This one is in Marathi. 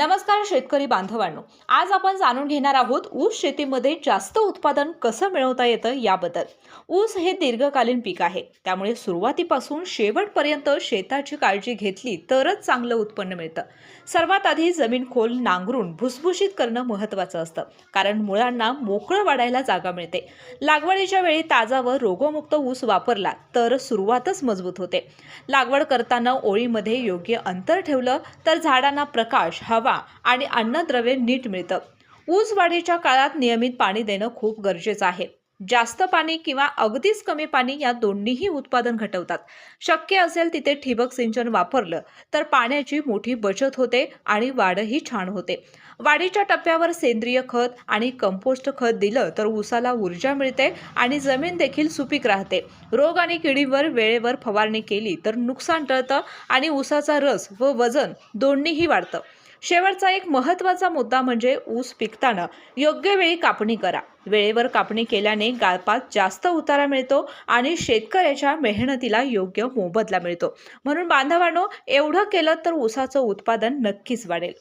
नमस्कार शेतकरी बांधवांनो. आज आपण जाणून घेणार आहोत ऊस शेतीमध्ये जास्त उत्पादन कसं मिळवता येतं याबद्दल. ऊस हे दीर्घकालीन पीक आहे. त्यामुळे सुरुवातीपासून शेवटपर्यंत शेताची काळजी घेतली तरच चांगलं उत्पन्न मिळतं. सर्वात आधी जमीन खोल नांगरून भुसभुशीत करणं महत्त्वाचं असतं. कारण मुळांना मोकळं वाढायला जागा मिळते. लागवडीच्या वेळी ताजा व रोगमुक्त ऊस वापरला तर सुरुवातच मजबूत होते. लागवड करताना ओळीमध्ये योग्य अंतर ठेवलं तर झाडांना प्रकाश हवा आणि अन्नद्रव्य नीट मिळतं. ऊस वाढीच्या काळात नियमित पाणी देणं खूप गरजेचं आहे. जास्त पाणी किंवा अगदीच कमी पाणी या दोन्हीही उत्पादन घटवतात. शक्य असेल तिथे ठिबक सिंचन वापरलं तर पाण्याची मोठी बचत होते आणि वाढही छान होते. वाढीच्या टप्प्यावर सेंद्रिय खत आणि कंपोस्ट खत दिलं तर ऊसाला ऊर्जा मिळते आणि जमीन देखील सुपीक राहते. रोग आणि किडीवर वेळेवर फवारणी केली तर नुकसान टळतं आणि ऊसाचा रस व वजन दोन्हीही वाढतं. शेवटचा एक महत्त्वाचा मुद्दा म्हणजे ऊस पिकताना योग्य वेळी कापणी करा. वेळेवर कापणी केल्याने गाळपात जास्त उतारा मिळतो आणि शेतकऱ्याच्या मेहनतीला योग्य मोबदला मिळतो. म्हणून बांधवांनो एवढं केलं तर ऊसाचं उत्पादन नक्कीच वाढेल.